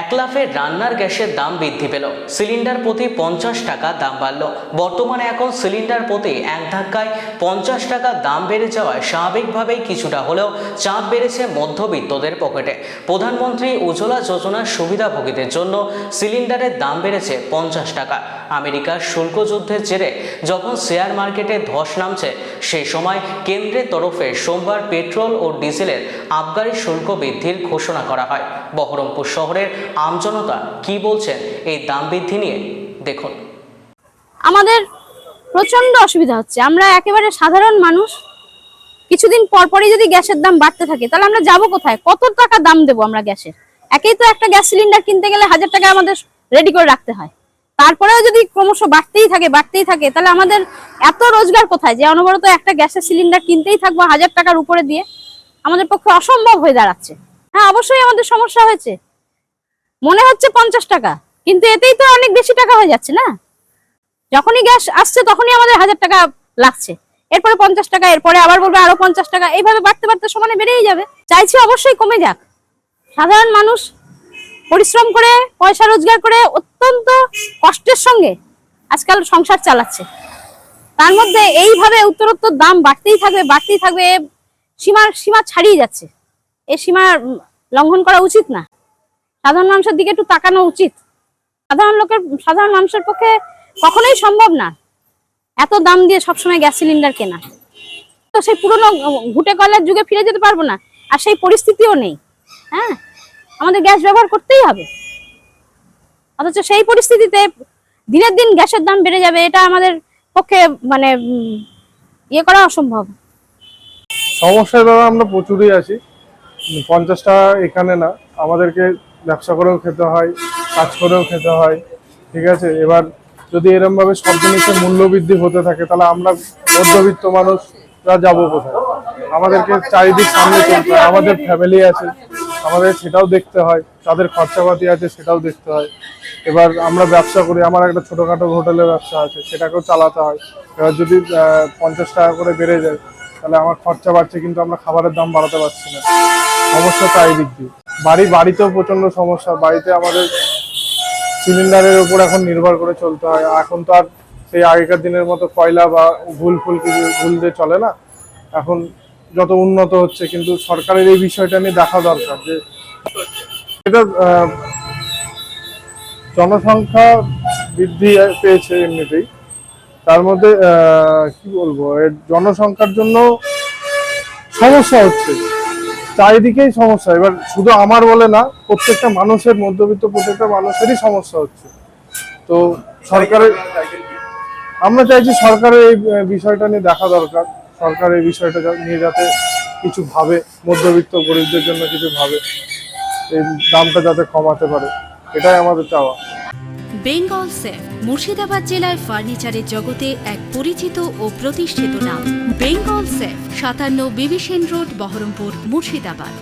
এক লাফে রান্নার গ্যাসের দাম বৃদ্ধি পেল। সিলিন্ডার প্রতি পঞ্চাশ টাকা দাম বাড়ল। বর্তমানে এখন সিলিন্ডার প্রতি এক ধাক্কায় পঞ্চাশ টাকা দাম বেড়ে যাওয়ায় স্বাভাবিকভাবেই কিছুটা হলেও চাপ বেড়েছে মধ্যবিত্তদের পকেটে। প্রধানমন্ত্রী উজ্জ্বলা যোজনার সুবিধাভোগীদের জন্য সিলিন্ডারের দাম বেড়েছে পঞ্চাশ টাকা। আমেরিকার শুল্ক যুদ্ধের জেরে যখন শেয়ার মার্কেটে ধস নামছে সেই সময় কেন্দ্রের তরফে সোমবার পেট্রোল ও ডিজেলের আবগারি শুল্ক বৃদ্ধির ঘোষণা করা হয়। বহরমপুর শহরের আমজনতা কি বলছেন এই দাম বৃদ্ধি নিয়ে দেখুন। আমাদের প্রচণ্ড অসুবিধা হচ্ছে। আমরা একেবারে সাধারণ মানুষ। কিছুদিন পর পরই যদি গ্যাসের দাম বাড়তে থাকে, তাহলে আমরা যাব কোথায়? কত টাকা দাম দেবো আমরা গ্যাসের? একেই তো একটা গ্যাস সিলিন্ডার কিনতে গেলে হাজার টাকা আমাদের রেডি করে রাখতে হয়। তারপরেও যদি ক্রমশ বাড়তেই থাকে বাড়তেই থাকে, তাহলে আমাদের এত রোজগার কোথায়? যে অনবরত একটা গ্যাসের সিলিন্ডার কিনতেই থাকব হাজার টাকার উপরে দিয়ে আমাদের পক্ষে অসম্ভব হয়ে দাঁড়াচ্ছে। হ্যাঁ অবশ্যই আমাদের সমস্যা হয়েছে। মনে হচ্ছে পঞ্চাশ টাকা, কিন্তু এতেই তো অনেক বেশি টাকা হয়ে যাচ্ছে না? যখনই গ্যাস আসছে তখনই আমাদের হাজার টাকা লাগছে। এরপরে পঞ্চাশ টাকা, এরপরে আবার বলবে আরও পঞ্চাশ টাকা। এইভাবে বাড়তে বাড়তে সমানে বেড়েই যাবে। চাইছি অবশ্যই কমে যাক। সাধারণ মানুষ পরিশ্রম করে, পয়সা রোজগার করে অত্যন্ত কষ্টের সঙ্গে আজকাল সংসার চালাচ্ছে। তার মধ্যে এইভাবে উত্তরোত্তর দাম বাড়তেই থাকবে বাড়তেই থাকবে সীমার, সীমা ছাড়িয়ে যাচ্ছে। এ সীমা লঙ্ঘন করা উচিত না। সাধারণ মানুষের দিকে একটু তাকানো উচিত। সাধারণ লোকের, সাধারণ মানুষের পক্ষে কখনোই সম্ভব না এত দাম দিয়ে সবসময় গ্যাস সিলিন্ডার কেনা। তো সেই পুরনো ঘুটে কয়লার যুগে ফিরে যেতে পারব না, আর সেই পরিস্থিতিও নেই। হ্যাঁ? আমাদের গ্যাস ব্যবহার করতেই হবে। অথচ সেই পরিস্থিতিতে দিনের দিন গ্যাসের দাম বেড়ে যাবে, এটা আমাদের পক্ষে মানে ইয়ে করা অসম্ভব। সমস্যায় দাদা আমরা প্রচুরই আছি। পঞ্চাশ টাকা এখানে না, আমাদেরকে ব্যবসা করেও খেতে হয়, কাজ করেও খেতে হয়, ঠিক আছে? এবার যদি এরম ভাবে সব জিনিসের মূল্য বৃদ্ধি হতে থাকে, তাহলে আমরা মধ্যবিত্ত মানুষরা যাব কোথায়? আমাদেরকে চারিদিক সামনে চলতে হয় আমাদের ফ্যামিলি আছে। আমাদের সেটাও দেখতে হয়, তাদের খরচাপাতি আছে সেটাও দেখতে হয়। এবার আমরা ব্যবসা করি, আমার একটা ছোটোখাটো হোটেলের ব্যবসা আছে, সেটাকেও চালাতে হয়। এবার যদি পঞ্চাশ টাকা করে বেড়ে যায়, তাহলে আমার খরচা বাড়ছে কিন্তু আমরা খাবারের দাম বাড়াতে পারছি না। সমস্যা চাই দিক দিয়ে বাড়ি, বাড়িতেও প্রচণ্ড সমস্যা, বাড়িতে আমাদের সিলিন্ডারের উপর এখন নির্ভর করে চলতে হয়। এখন তো আর সেই আগেকার দিনের মতো কয়লা বা ভুল ফুল কিছু ভুল দিয়ে চলে না, এখন যত উন্নত হচ্ছে, কিন্তু সরকারের এই বিষয়টা নিয়ে দেখা দরকার যে এটা জনসংখ্যা বৃদ্ধি পেয়েছে এমনিতেই। তার মধ্যে কি বলব, এর জনসংখ্যার জন্য সমস্যা হচ্ছে। চারিদিকেই সমস্যা। এবার শুধু আমার বলে না, প্রত্যেকটা মানুষের, মধ্যবিত্ত প্রত্যেকটা মানুষেরই সমস্যা হচ্ছে। তো সরকারের আমরা চাইছি সরকারের এই বিষয়টা নিয়ে দেখা দরকার। সরকার এই বিষয়টা নিয়ে যাতে কিছু ভাবে, মধ্যবিত্ত গরিবদের জন্য কিছু ভাবে, এই দামটা যাতে কমাতে পারে, এটাই আমাদের চাওয়া। বেঙ্গল সেফ, মুর্শিদাবাদ জেলায় ফার্নিচারের জগতে এক পরিচিত ও প্রতিষ্ঠিত নাম। বেঙ্গল সেফ, সাতান্ন বিবিসেন রোড, বহরমপুর, মুর্শিদাবাদ।